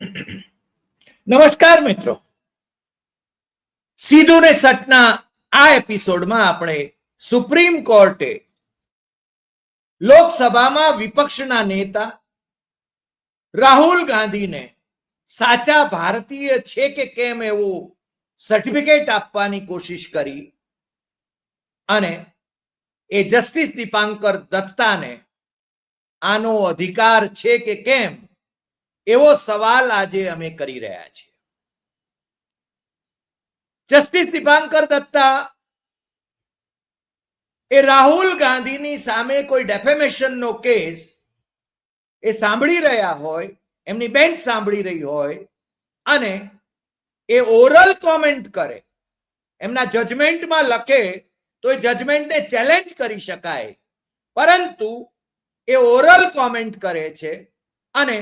નમસ્કાર મિત્રો. સીધું ને સટના આ એપિસોડમાં આપણે સુપ્રીમ કોર્ટે લોકસભામાં વિપક્ષના નેતા રાહુલ ગાંધીને સાચા ભારતીય છે કે કેમ એવું સર્ટિફિકેટ આપવાની કોશિશ કરી અને એ જસ્ટિસ દીપાંકર દત્તાને આનો અધિકાર છે કે કેમ એવો સવાલ આજે અમે કરી રહ્યા છીએ. જસ્ટિસ દીપાંકર દત્તા એ રાહુલ ગાંધીની સામે કોઈ ડેફેમેશનનો કેસ એ સાંભળી રહ્યા હોય, એમની બેન્ચ સાંભળી રહી હોય અને એ ઓરલ કોમેન્ટ કરે, એમના જજમેન્ટમાં લખે તો એ જજમેન્ટને ચેલેન્જ કરી શકાય. પરંતુ એ ઓરલ કોમેન્ટ કરે છે અને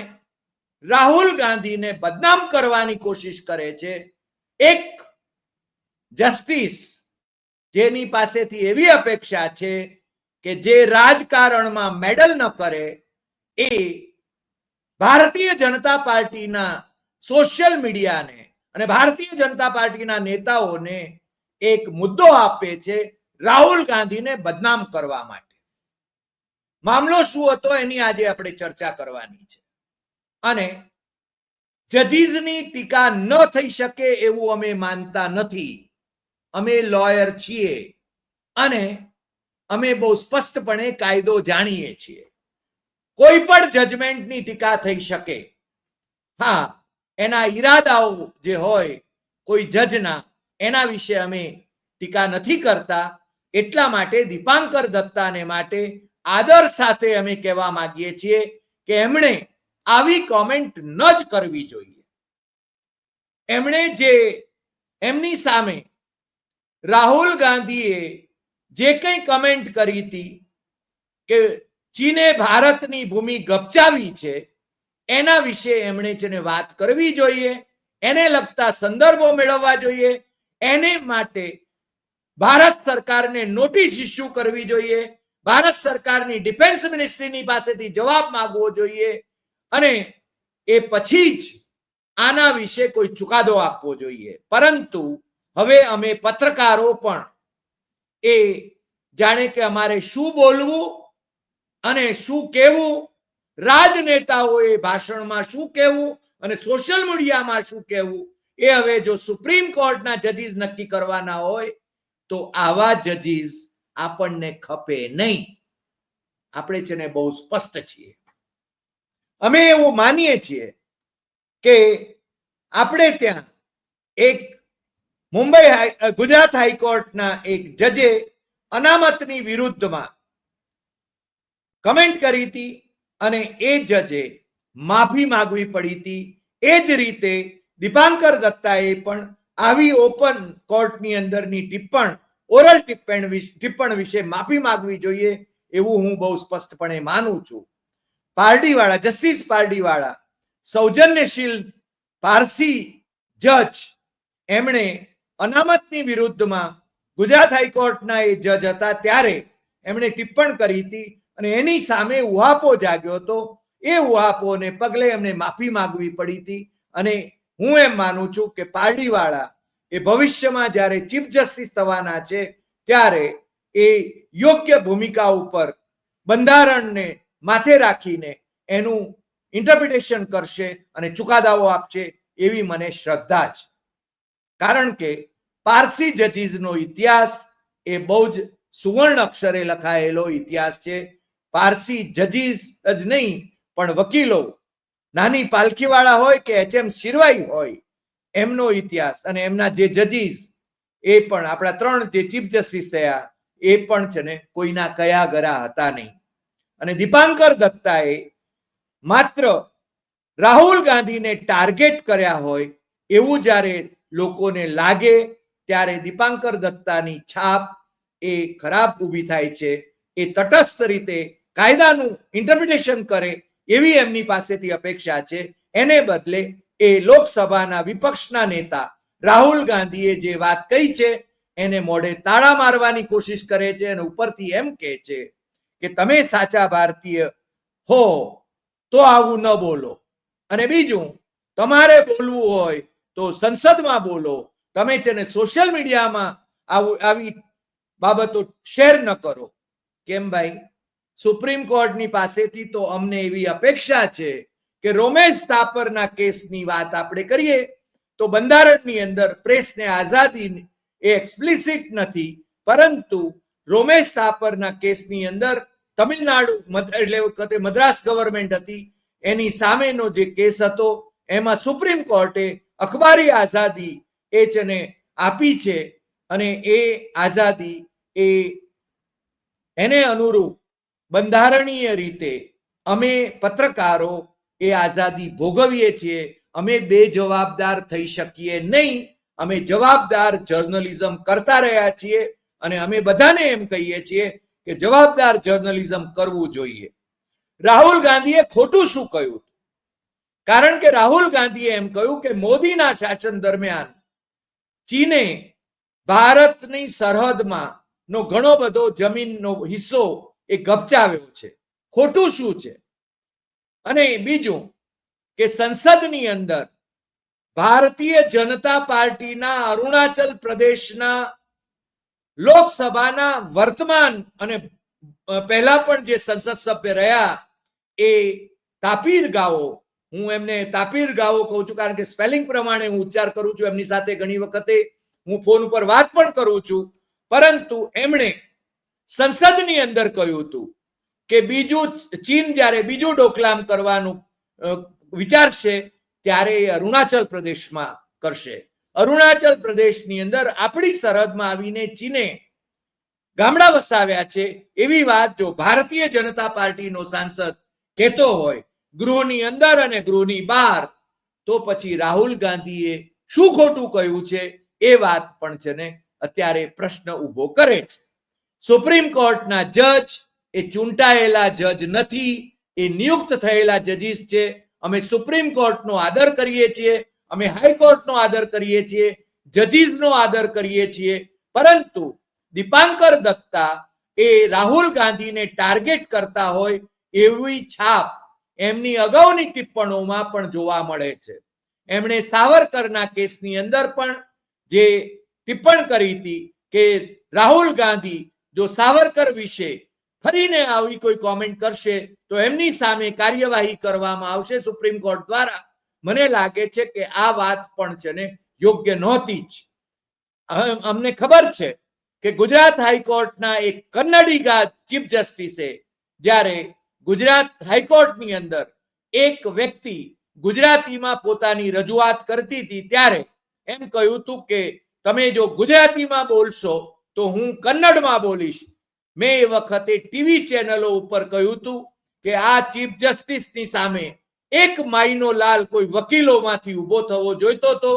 રાહુલ ગાંધીને બદનામ કરવાની કોશિશ કરે છે. એક જસ્ટિસ જેની પાસેથી એવી અપેક્ષા છે કે જે રાજકારણમાં મેડલ ન કરે એ ભારતીય જનતા પાર્ટીના સોશિયલ મીડિયાને અને ભારતીય જનતા પાર્ટીના નેતાઓને એક મુદ્દો આપે છે રાહુલ ગાંધીને બદનામ કરવા માટે. મામલો શું હતો એની આજે આપણે ચર્ચા કરવાની છે. અને જજીસની ટીકા ન થઈ શકે એવું અમે માનતા નથી. અમે લોયર છીએ અને અમે બહુ સ્પષ્ટપણે કાયદો જાણીએ છીએ. કોઈ પણ જજમેન્ટની ટીકા થઈ શકે. હા, એના ઈરાદાઓ જે હોય, કોઈ જજના, એના વિશે અમે ટીકા નથી કરતા. એટલા માટે દીપાંકર દત્તાને માટે આદર સાથે અમે કહેવા માંગીએ છીએ કે એમણે આવી કોમેન્ટ ન જ કરવી જોઈએ. એમણે જે, એમની સામે રાહુલ ગાંધીએ જે કંઈ કમેન્ટ કરી હતી કે ચીને ભારતની ભૂમિ ગપચાવી છે, એના વિશે એમણે જેને વાત કરવી જોઈએ, એને લગતા સંદર્ભો મેળવવા જોઈએ, એને માટે ભારત સરકારને નોટિસ ઇસ્યુ કરવી જોઈએ, ભારત સરકારની ડિફેન્સ મિનિસ્ટ્રીની પાસેથી જવાબ માંગવો જોઈએ અને એ પછી જ આના વિશે કોઈ ચુકાદો આપવો જોઈએ. પરંતુ હવે અમે પત્રકારો પણ એ જાણે કે અમારે શું બોલવું અને શું કહેવું, રાજનેતાઓએ ભાષણમાં શું કહેવું અને સોશિયલ મીડિયામાં શું કહેવું, એ હવે જો સુપ્રીમ કોર્ટના જજીસ નક્કી કરવાના હોય, તો આવા જજીસ આપણને ખપે નહીં. આપણે છે ને બહુ સ્પષ્ટ છીએ. અમે એવું માનીએ છીએ કે આપણે ત્યાં એક મુંબઈ હાઈ- ગુજરાત હાઈકોર્ટના એક જજે અનામતની વિરુદ્ધમાં કમેન્ટ કરી હતી અને એ જજે માફી માગવી પડી હતી. એ જ રીતે દીપાંકર દત્તાએ પણ આવી ઓપન કોર્ટની અંદરની ટિપ્પણ, ઓરલ ટિપ્પણ ટિપ્પણ વિશે માફી માગવી જોઈએ એવું હું બહુ સ્પષ્ટપણે માનું છું. પારડીવાળા, જસ્ટિસ પારડીવાળા, સૌજન્યશીલ પારસી જજ, એમણે અનામતની વિરુદ્ધમાં ગુજરાત હાઈકોર્ટના એ જજ હતા ત્યારે એમણે ટિપ્પણ કરી હતી અને એની સામે ઉહાપો જાગ્યો હતો. એ ઉહાપોને પગલે એમને માફી માંગવી પડી હતી અને હું એમ માનું છું કે પારડીવાળા એ ભવિષ્યમાં જ્યારે ચીફ જસ્ટિસ થવાના છે, ત્યારે એ યોગ્ય ભૂમિકા ઉપર બંધારણને માથે રાખીને એનું ઇન્ટરપ્રિટેશન કરશે અને ચુકાદાઓ આપશે એવી મને શ્રદ્ધા છે. કારણ કે પારસી જજીસનો ઇતિહાસ એ બહુ જ સુવર્ણ અક્ષરે લખાયેલો ઇતિહાસ છે. પારસી જજીસ જ નહીં, પણ વકીલો, નાની પાલખીવાળા હોય કે એચ એમ શિરવાઈ હોય, એમનો ઇતિહાસ અને એમના જે જજીસ એ પણ આપણા ત્રણ જે ચીફ જસ્ટિસ થયા, એ પણ છે ને કોઈના કયા ગરા હતા નહીં. અને દીપાંકર દત્તાએ માત્ર રાહુલ ગાંધીને ટાર્ગેટ કર્યા હોય એવું જ્યારે લોકોને લાગે, ત્યારે દીપાંકર દત્તાની છાપ એ ખરાબ ઊભી થાય છે. એ તટસ્થ રીતે કાયદાનું ઇન્ટરપ્રિટેશન કરે એવી એમની પાસેથી અપેક્ષા છે. એને બદલે એ લોકસભાના વિપક્ષના નેતા રાહુલ ગાંધીએ જે વાત કહી છે, એને મોઢે તાળા મારવાની કોશિશ કરે છે અને ઉપરથી એમ કહે છે કે તમે સાચા ભારતીય હો, તો આવું ન બોલો. અને બીજું, તમારે બોલવું હોય, તો સંસદમાં બોલો. તમે છે ને સોશિયલ મીડિયામાં આવું, આવી બાબતો શેર ન કરો. કેમ ભાઈ? સુપ્રીમ કોર્ટની પાસેથી તો અમને એવી અપેક્ષા છે કે રોમેશ તાપરના કેસની વાત આપણે કરીએ, તો બંધારણની અંદર પ્રેસને આઝાદી એ એક્સપ્લિસિટ નથી. પરંતુ રોમેશ થાપરના કેસની અંદર તમિલનાડુ એટલે વખતે મદ્રાસ ગવર્મેન્ટ હતી. એની સામેનો જે કેસ હતો, એમાં સુપ્રીમ કોર્ટે અખબારી આઝાદી એ ને આપી છે અને એ આઝાદી એ એને અનુરૂપ બંધારણીય રીતે અમે પત્રકારો એ આઝાદી ભોગવીએ છીએ. અમે બે જવાબદાર થઈ શકીએ નહીં. અમે જવાબદાર જર્નલિઝમ કરતા રહ્યા છીએ. અને અમે બધાને એમ કહીએ છીએ કે જવાબદાર જર્નલિઝમ કરવું જોઈએ. રાહુલ ગાંધીએ ખોટું શું કહ્યું કારણ કે રાહુલ ગાંધીએ એમ કહ્યું કે મોદીના શાસન દરમિયાન ચીને ભારતની સરહદમાં નો ઘણો બધો જમીનનો હિસ્સો એ ગપચાવ્યો છે. ખોટું શું છે? અને બીજું કે સંસદની અંદર ભારતીય જનતા પાર્ટીના અરુણાચલ પ્રદેશના લોકસભાના વર્તમાન અને પહેલા પણ જે સંસદ સભ્ય રહ્યા એ તાપીર ગાઓ. હું એમને તાપીર ગાઓ કહું છું કારણ કે સ્પેલિંગ પ્રમાણે હું ઉચ્ચાર કરું છું. એમની સાથે ઘણી વખતે હું ફોન ઉપર વાત પણ કરું છું. પરંતુ એમણે સંસદની અંદર કહ્યું હતું કે બીજું ચીન જ્યારે બીજું ડોકલામ કરવાનું વિચારશે ત્યારે એ અરુણાચલ પ્રદેશમાં કરશે. અરુણાચલ પ્રદેશની અંદર આપણી સરહદમાં આવીને ચીને ગામડા વસાવ્યા છે. એવી વાત જો ભારતીય જનતા પાર્ટીનો સાંસદ કહેતો હોય, ગૃહની અંદર અને ગૃહની બહાર, તો પછી રાહુલ ગાંધીએ શું ખોટું કહ્યું છે? એ વાત પણ છે અત્યારે પ્રશ્ન ઊભો કરે છે. સુપ્રીમ કોર્ટના જજ, એ ચૂંટાયેલા જજ નથી, એ નિયુક્ત થયેલા જજીસ છે. અમે સુપ્રીમ કોર્ટનો આદર કરીએ છીએ. અમે હાઈકોર્ટનો આદર કરીએ છીએ જજીસનો આદર કરીએ છીએ. પરંતુ દીપાંકર દત્તા એ રાહુલ ગાંધીને ટાર્ગેટ કરતા હોય એવી છાપ એમની અગાઉની ટિપ્પણોમાં પણ જોવા મળે છે. એમણે સાવરકરના કેસની અંદર પણ જે ટિપ્પણ કરી હતી કે રાહુલ ગાંધી જો સાવરકર વિશે ફરીને આવી કોઈ કોમેન્ટ કરશે, તો એમની સામે કાર્યવાહી કરવામાં આવશે સુપ્રીમ કોર્ટ દ્વારા. મને લાગે છે કે આ વાત પણ છે ને યોગ્ય નહોતી જ. અમને ખબર છે કે ગુજરાત હાઈકોર્ટના એક કન્નડીગા ચીફ જસ્ટિસે જ્યારે ગુજરાત હાઈકોર્ટની અંદર એક વ્યક્તિ ગુજરાતીમાં પોતાની રજૂઆત કરતી હતી ત્યારે એમ કહ્યું હતું કે તમે જો ગુજરાતીમાં બોલશો તો હું કન્નડમાં બોલીશ. મેં એ વખતે ટીવી ચેનલો ઉપર કહ્યું હતું કે આ ચીફ જસ્ટિસની સામે એક માઈનો લાલ કોઈ વકીલોમાંથી ઊભો થવો જોઈતો હતો.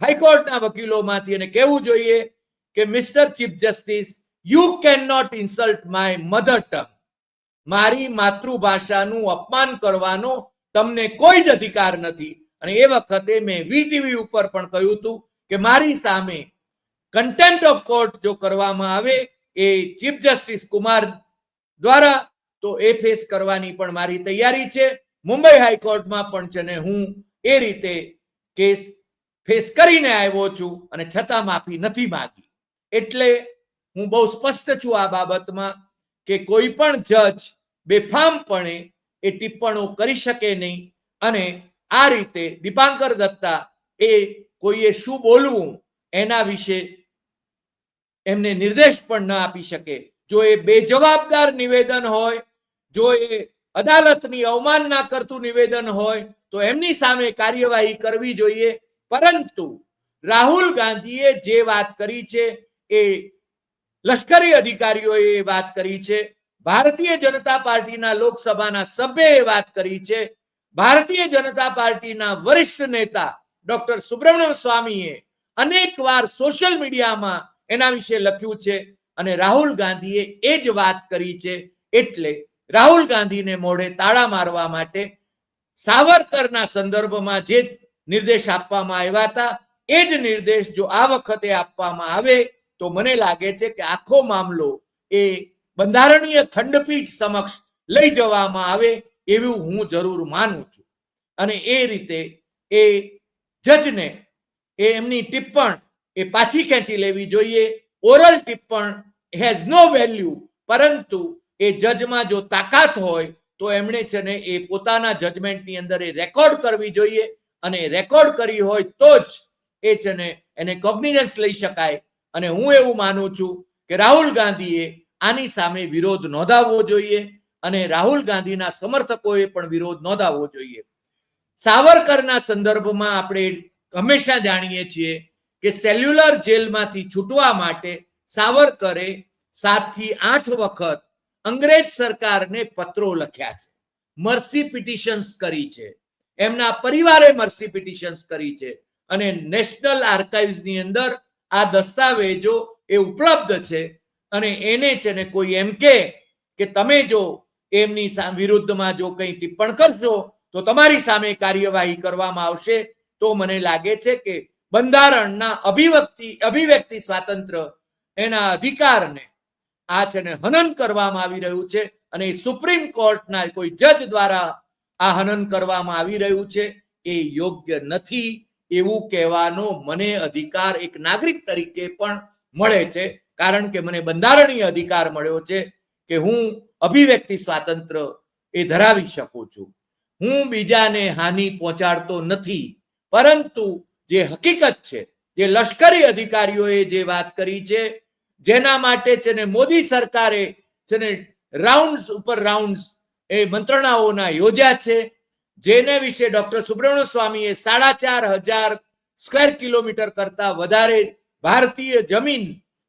હાઈકોર્ટના વકીલોમાંથી અને કહેવું જોઈએ કે mister chief justice you can not insult my mother tongue મારી માતૃભાષાનું અપમાન કરવાનો તમને કોઈ જ અધિકાર નથી. અને એ વખતે મેં વીટીવી ઉપર પણ કહ્યું હતું કે, મારી સામે કન્ટેમ્પ્ટ ઓફ કોર્ટ જો કરવામાં આવે એ ચીફ જસ્ટિસ કુમાર દ્વારા, તો એ ફેસ કરવાની પણ મારી તૈયારી છે. મુંબઈ હાઈકોર્ટમાં પણ છે ને હું એ રીતે કેસ ફેસ કરીને આવ્યો છું અને છતાં માફી નથી માંગી. એટલે હું બહુ સ્પષ્ટ છું આ બાબતમાં કે કોઈ પણ જજ બેફામપણે એ ટિપ્પણો કરી શકે નહીં અને આ રીતે દીપાંકર દત્તા એ કોઈએ શું બોલવું એના વિશે એમને નિર્દેશ પણ ન આપી શકે. જો એ બેજવાબદાર નિવેદન હોય, જો એ અદાલતની અવમાનના કરતું નિવેદન હોય તો એમની સામે કાર્યવાહી કરવી જોઈએ. પરંતુ રાહુલ ગાંધીએ જે વાત કરી છે એ લશ્કરી અધિકારીઓએ વાત કરી છે. ભારતીય જનતા પાર્ટીના લોકસભાના સભ્યએ વાત કરી છે. ભારતીય જનતા પાર્ટીના વરિષ્ઠ નેતા ડોક્ટર સુબ્રમણ્યમ સ્વામીએ અનેક વાર સોશિયલ મીડિયામાં એના વિશે લખ્યું છે અને રાહુલ ગાંધીએ એ જ વાત કરી છે. એટલે રાહુલ ગાંધીને મોઢે તાળા મારવા માટે સાવરકરના સંદર્ભમાં જે નિર્દેશ આપવામાં આવ્યા હતા, એ જ નિર્દેશ જો આ વખતે આપવામાં આવે, તો મને લાગે છે કે આખો મામલો એ બંધારણીય ખંડપીઠ સમક્ષ લઈ જવામાં આવે એવું હું જરૂર માનું છું. અને એ રીતે એ જજને એ એમની ટિપ્પણ એ પાછી ખેંચી લેવી જોઈએ. ઓરલ ટિપ્પણ હેઝ નો વેલ્યુ પરંતુ એ જજમાં જો તાકાત હોય, તો એમણે છે ને એ પોતાના જજમેન્ટની અંદર એ રેકોર્ડ કરવી જોઈએ. અને રેકોર્ડ કરી હોય તો જ એ છે ને એને કોગ્નિઝન્સ લઈ શકાય. અને હું એવું માનું છું કે રાહુલ ગાંધીએ આની સામે વિરોધ નોંધાવવો જોઈએ અને રાહુલ ગાંધીના સમર્થકોએ પણ વિરોધ નોંધાવવો જોઈએ. સાવરકરના સંદર્ભમાં આપણે હંમેશા જાણીએ છીએ કે સેલ્યુલર જેલમાંથી છૂટવા માટે સાવરકરે સાતથી આઠ વખત અંગ્રેજ સરકારને પત્રો લખ્યા છે. મર્સી પિટિશન્સ કરી છે. એમના પરિવારે મર્સી પિટિશન્સ કરી છે. અને નેશનલ આર્કાઇવ્સની અંદર આ દસ્તાવેજો એ ઉપલબ્ધ છે. અને એને છે ને કોઈ એમ કે કે તમે જો એમની વિરુદ્ધમાં જો કંઈ ટિપ્પણ કરશો, તો તમારી સામે કાર્યવાહી કરવામાં આવશે. તો મને લાગે છે કે બંધારણના અભિવ્યક્તિ અભિવ્યક્તિ સ્વાતંત્ર્ય એના અધિકારને આ છે ને હનન કરવામાં આવી રહ્યું છે અને સુપ્રીમ કોર્ટના કોઈ જજ દ્વારા આ હનન કરવામાં આવી રહ્યું છે, એ યોગ્ય નથી એવું કહેવાનો મને અધિકાર એક નાગરિક તરીકે પણ મળે છે. કારણ કે મને બંધારણીય અધિકાર મળ્યો છે કે હું અભિવ્યક્તિ સ્વાતંત્ર એ ધરાવી શકું છું. હું બીજાને હાનિ પહોંચાડતો નથી, પરંતુ જે હકીકત છે, જે લશ્કરી અધિકારીઓએ જે વાત કરી છે જેના માટે છે ને મોદી સરકારે છે ને રાઉન્ડ્સ ઉપર રાઉન્ડ્સ એ મંત્રણાઓના યોજ્યા છે, જેને વિશે ડોક્ટર સુબ્રમણ્ય સ્વામીએ સાડા ચાર હજાર સ્ક્વેર કિલોમીટર કરતા વધારે ભારતીય જમીન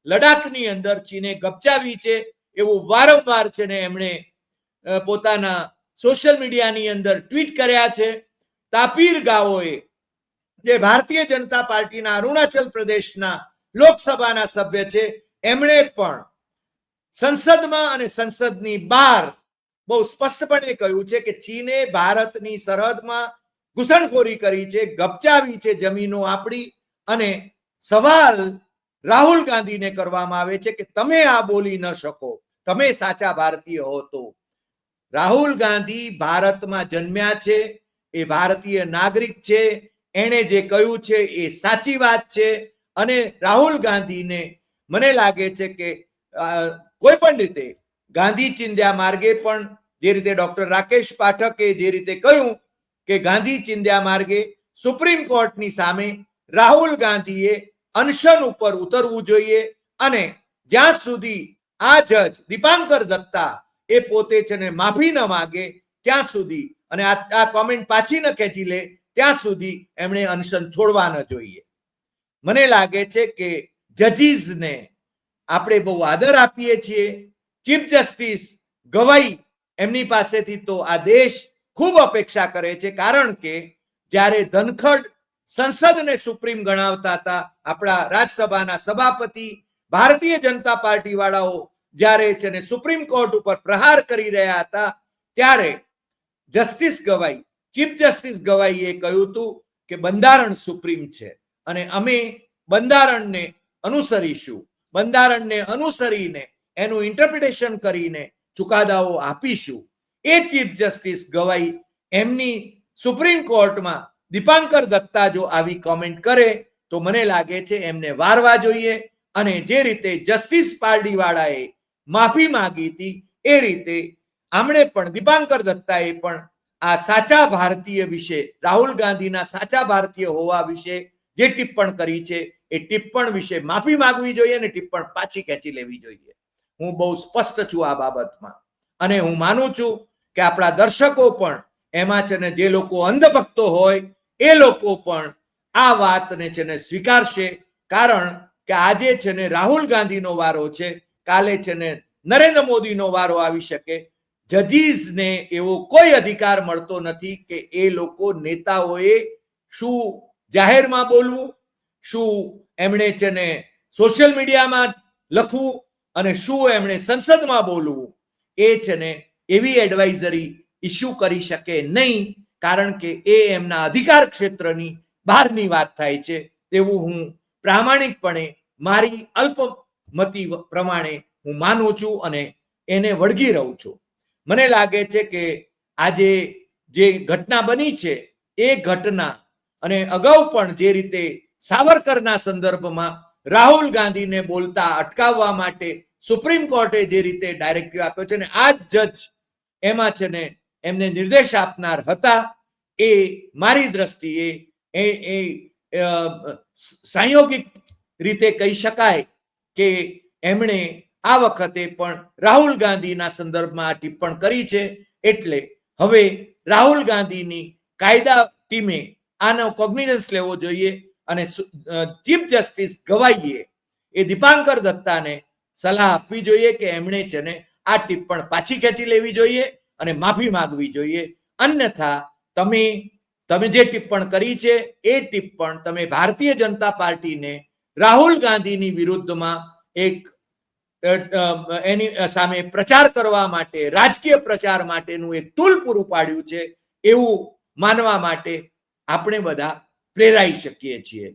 લડાખની અંદર ચીને ગપચાવી છે, એવું વારંવાર છે ને એમણે પોતાના સોશિયલ મીડિયાની અંદર ટ્વીટ કર્યા છે. તાપીર ગાઓએ જે ભારતીય જનતા પાર્ટીના અરુણાચલ પ્રદેશના લોકસભાના સભ્ય છે એમણે પણ સંસદમાં અને સંસદની બહાર બહુ સ્પષ્ટપણે કહ્યું છે કે ચીને ભારતની સરહદમાં ઘૂસણખોરી કરી છે, ગપચાવી છે જમીનો આપણી અને સવાલ રાહુલ ગાંધીને કરવામાં આવે છે કે તમે આ બોલી ન શકો, તમે સાચા ભારતીય હો તો. રાહુલ ગાંધી ભારતમાં જન્મ્યા છે, એ ભારતીય નાગરિક છે, એણે જે કહ્યું છે એ સાચી વાત છે અને રાહુલ ગાંધીને મને લાગે છે કે કોઈ પણ રીતે ગાંધી ચિંધ્યા માર્ગે પણ જે રીતે ડોક્ટર રાકેશ પાઠકે જે રીતે કહ્યું કે ગાંધી ચિંધ્યા માર્ગે સુપ્રીમ કોર્ટની સામે રાહુલ ગાંધીએ અનશન ઉપર ઉતરવું જોઈએ અને જ્યાં સુધી આ જજ દીપાંકર દત્તા એ પોતે છે ને માફી ન માગે, ત્યાં સુધી અને આ કોમેન્ટ પાછી ન ખેંચી લે, ત્યાં સુધી એમણે અનશન છોડવા ન જોઈએ. મને લાગે છે કે જજીસને આપણે બહુ આદર આપીએ છીએ. ચીફ જસ્ટિસ ગવાઈ એમની પાસેથી તો આ દેશ ખૂબ અપેક્ષા કરે છે. કારણ કે જ્યારે ધનખડ સંસદને સુપ્રીમ ગણાવતા હતા, આપણા રાજ્યસભાના સભાપતિ, ભારતીય જનતા પાર્ટી વાળાઓ જ્યારે છે સુપ્રીમ કોર્ટ ઉપર પ્રહાર કરી રહ્યા હતા, ત્યારે જસ્ટિસ ગવાઈ, ચીફ જસ્ટિસ ગવાઈએ કહ્યું હતું કે બંધારણ સુપ્રીમ છે. અને અમે બંધારણને અનુસરીશું. બંધારણને અનુસરીને, એનું ઇન્ટરપ્રિટેશન કરીને ચુકાદાઓ આપીશું. એ ચીફ જસ્ટિસ ગવાઈ એમની સુપ્રીમ કોર્ટમાં દીપાંકર દત્તા જો આવી કોમેન્ટ કરે, તો મને લાગે છે એમને વારવા જોઈએ અને જે રીતે જસ્ટિસ પારડીવાળાએ માફી માંગી હતી, એ રીતે આમણે પણ દીપાંકર દત્તાએ પણ આ સાચા ભારતીય વિશે, રાહુલ ગાંધીના સાચા ભારતીય હોવા વિશે જે ટિપ્પણ કરી છે એ ટિપ્પણ વિશે માફી માંગવી જોઈએ અને ટિપ્પણ પાછી ખેંચી લેવી જોઈએ. હું બહુ સ્પષ્ટ છું આ બાબતમાં. અને હું માનું છું કે આપણા દર્શકો પણ એમાં છે ને જે લોકો અંધભક્તો હોય, એ લોકો પણ આ વાતને છે ને સ્વીકારશે. કારણ કે આજે છે ને રાહુલ ગાંધીનો વારો છે. કાલે છે ને નરેન્દ્ર મોદીનો વારો આવી શકે. જજીસને એવો કોઈ અધિકાર મળતો નથી કે એ લોકો નેતાઓએ શું જાહેરમાં બોલવું શું એમણે છે ને સોશિયલ મીડિયામાં લખવું અને શું એમણે સંસદમાં બોલવું એ છે ને એવી એડવાઇઝરી ઇસ્યુ કરી શકે નહીં, કારણ કે એ એમના અધિકાર ક્ષેત્રની બહારની વાત થાય છે. તેવું હું પ્રામાણિકપણે મારી અલ્પમતી પ્રમાણે હું માનું છું અને એને વળગી રહું છું. મને લાગે છે કે આજે જે ઘટના બની છે, એ ઘટના અને અગાઉ પણ જે રીતે સાવરકરના સંદર્ભમાં રાહુલ ગાંધીને બોલતા અટકાવવા માટે સુપ્રીમ કોર્ટે જે રીતે ડાયરેક્ટિવ આપ્યો છે ને આ જજ એમાં છે ને એમને નિર્દેશ આપનાર હતા એ મારી દ્રષ્ટિએ એ એ સાંયોગિક રીતે કહી શકાય કે એમણે આ વખતે પણ રાહુલ ગાંધીના સંદર્ભમાં આ ટિપ્પણ કરી છે. એટલે હવે રાહુલ ગાંધીની કાયદા ટીમે આનો કોગ્નિઝન્સ લેવો જોઈએ. અને ચીફ જસ્ટિસ ગવાઈએ એ દીપાંકર દત્તાને સલાહ આપવી જોઈએ કે એમણે છે ને આ ટિપ્પણ પાછી ખેંચી લેવી જોઈએ અને માફી માંગવી જોઈએ. અન્યથા તમે તમે જે ટિપ્પણ કરી છે, એ ટિપ્પણ તમે ભારતીય જનતા પાર્ટીને રાહુલ ગાંધીની વિરુદ્ધમાં એક એની સામે પ્રચાર કરવા માટે, રાજકીય પ્રચાર માટેનું એક ટૂલ પૂરું પાડ્યું છે એવું માનવા માટે આપણે બધા પ્રેરાઈ શકીએ છીએ.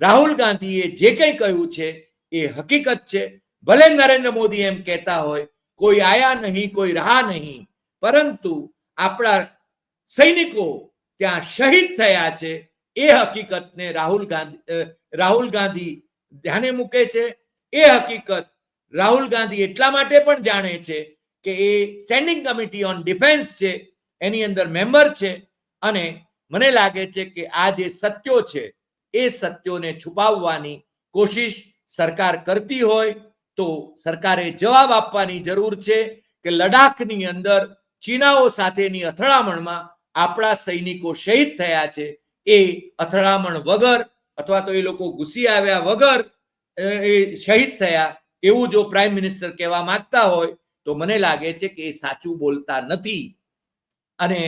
રાહુલ ગાંધીએ જે કંઈ કહ્યું છે એ હકીકત છે. ભલે નરેન્દ્ર મોદી એમ કહેતા હોય, કોઈ આયા નહીં, કોઈ રહા નહીં, પરંતુ આપણા સૈનિકો ત્યાં શહીદ થયા છે. એ હકીકતને રાહુલ ગાંધી રાહુલ ગાંધી ધ્યાને મૂકે છે. એ હકીકત રાહુલ ગાંધી એટલા માટે પણ જાણે છે કે એ સ્ટેન્ડિંગ કમિટી ઓન ડિફેન્સ છે. એની અંદર મેમ્બર છે અને મને લાગે છે કે આ જે સત્યો છે, એ સત્યોને છુપાવવાની કોશિશ સરકાર કરતી હોય તો સરકારે જવાબ આપવાની જરૂર છે કે લડાખની અંદર ચીનાઓ સાથેની અથડામણમાં આપણા સૈનિકો શહીદ થયા છે. એ અથડામણ વગર અથવા તો એ લોકો ઘૂસી આવ્યા વગર, એ શહીદ થયા એવું જો પ્રાઇમ મિનિસ્ટર કહેવા માંગતા હોય તો મને લાગે છે કે એ સાચું બોલતા નથી. અને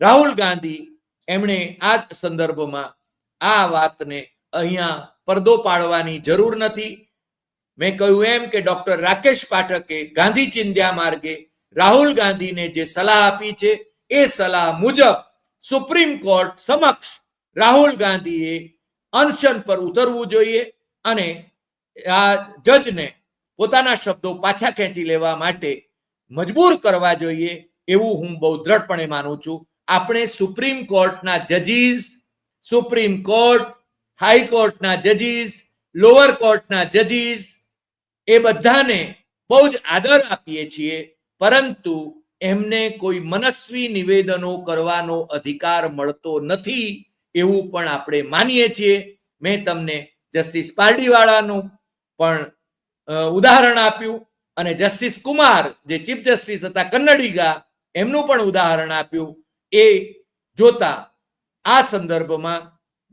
રાહુલ ગાંધી એમણે આ સંદર્ભમાં આ વાતને અહીંયા પડદો પાડવાની જરૂર નથી. મેં કહ્યું એમ કે ડોક્ટર રાકેશ પાઠકે ગાંધી ચિંધ્યા માર્ગે રાહુલ ગાંધીને જે સલાહ આપી છે, એ સલાહ મુજબ સુપ્રીમ કોર્ટ સમક્ષ રાહુલ ગાંધીએ અનશન પર ઉતરવું જોઈએ અને આ જજને પોતાના શબ્દો પાછા ખેંચી લેવા માટે મજબૂર કરવા જોઈએ એવું હું બહુ દ્રઢપણે માનું છું. આપણે સુપ્રીમ કોર્ટના જજીસ, સુપ્રીમ કોર્ટ હાઈકોર્ટના જજીસ, લોઅર કોર્ટના જજીસ, એ બધાને બહુ જ આદર આપીએ છીએ, પરંતુ એમને કોઈ મનસ્વી નિવેદનો કરવાનો અધિકાર મળતો નથી એવું પણ આપણે માનીએ છીએ. મેં તમને જસ્ટિસ પારડીવાળાનું પણ ઉદાહરણ આપ્યું અને જસ્ટિસ કુમાર, જે ચીફ જસ્ટિસ હતા કન્નડિગા, એમનું પણ ઉદાહરણ આપ્યું. એ જોતા આ સંદર્ભમાં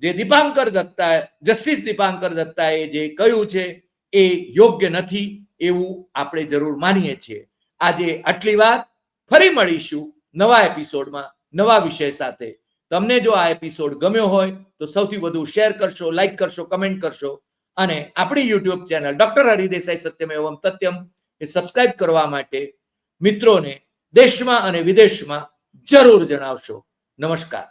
જે દીપાંકર દત્તા જસ્ટિસ દીપાંકર દત્તાએ જે કહ્યું છે, એ યોગ્ય નથી એવું આપણે જરૂર માનીએ છીએ. આજે આટલી વાત, ફરી મળીશું નવા એપિસોડમાં, નવા વિષય સાથે. તમને જો આ એપિસોડ ગમ્યો હોય, તો સૌથી વધુ શેર કરશો, લાઈક કરશો, કમેન્ટ કરશો, અને આપણી યુટ્યુબ ચેનલ ડોક્ટર હરિદેસાઈ સત્યમ એવમ તથ્યમ એ સબસ્ક્રાઇબ કરવા માટે મિત્રોને દેશમાં અને વિદેશમાં જરૂર જણાવશો. નમસ્કાર.